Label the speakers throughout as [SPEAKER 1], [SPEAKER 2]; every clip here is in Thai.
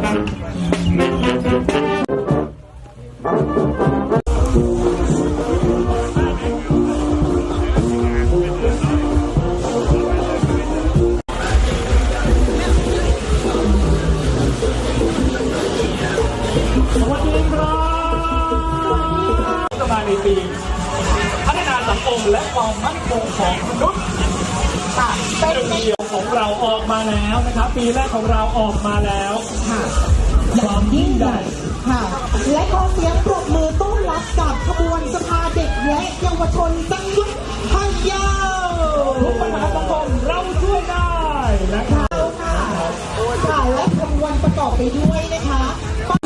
[SPEAKER 1] สวัสดีครับรัฐบาในปีพัฒนาสังและความมั่นคงของมนุษย์
[SPEAKER 2] ต่าเป็นเดียว
[SPEAKER 1] เราออกมาแล้วนะครับ ปีแรกของเราออกมาแล้ว
[SPEAKER 2] ค่ะความยิ่งใหญ่ค่ะ และขอเสียงปรบมือต้อนรับกับขบวนสภาเด็กและเยาวชนจังหวัดพะเยาทุกปัญหาสังค
[SPEAKER 1] มเราช่วยได้นะครับเรา
[SPEAKER 2] ค่ะค่ะและขบวนประกอบไปด้วยนะคะ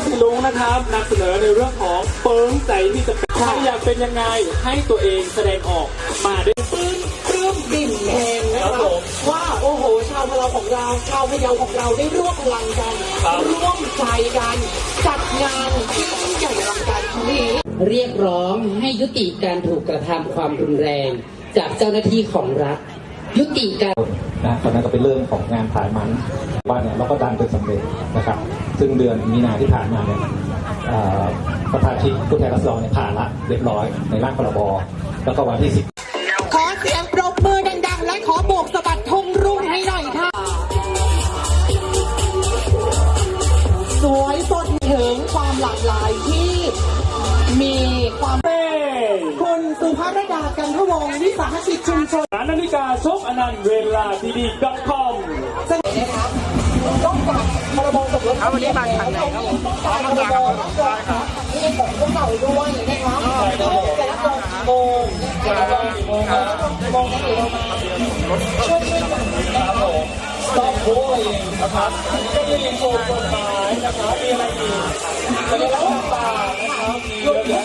[SPEAKER 1] พี่ลุงนะครับนำเสนอในเรื่องของเปิงใจที่จะเป็นใครอยากเป็นยังไงให้ตัวเองแสดงออกมาด้วย
[SPEAKER 2] ปลื้มปลื้มบิ่มเาวพะเราของเราชาวพะเยาของเราได้ร่วมพลังกัน ครับร่วมใจกัน จัดงานที่ยิ่งใหญ่อลังการครั้งนี้
[SPEAKER 3] เรียกร้องให้ยุติการถูกกระทำความรุนแรง จากเจ้าหน้าที่ของรัฐ ยุติกา
[SPEAKER 4] ร นะตอนนั้นก็เป็นเรื่องของงานถ่ายมันบ้านเนี่ยเราก็ดันเป็นสำเร็จนะครับ ซึ่งเดือนมีนาที่ผ่านมาเนี่ยเอ่อประธานที่ผู้แทนรัศดรเนี่ยผ่านละเรียบร้อยในร่างพรบแล้วก็วันที่10
[SPEAKER 2] หลากหลายที่มีความ
[SPEAKER 1] เฮ้ค
[SPEAKER 2] ุณสุภรดากันทวงศ์วิสาหกิจชุมชน
[SPEAKER 1] ร้านนาฬิกาโชคอนันต์เวลาดีดี .com
[SPEAKER 2] เสนอนะครับต้องกับพรบสมรสเอาวันนี้มาทางไหนครับผมพรบได้ครับนี่ผมก็เก่าด้วยนะครับจะรับรองกี่โมงจะรับรองกี่โมงครับกี่โมงครับกี่โมงครับช่วยช่วยกันครับผม
[SPEAKER 1] โอ้ยนะครับก็มีโครงกฎหมายนะครับมีอะไรอีกสัญลักษณ์ต่างๆนะครับมีเยอะแยะ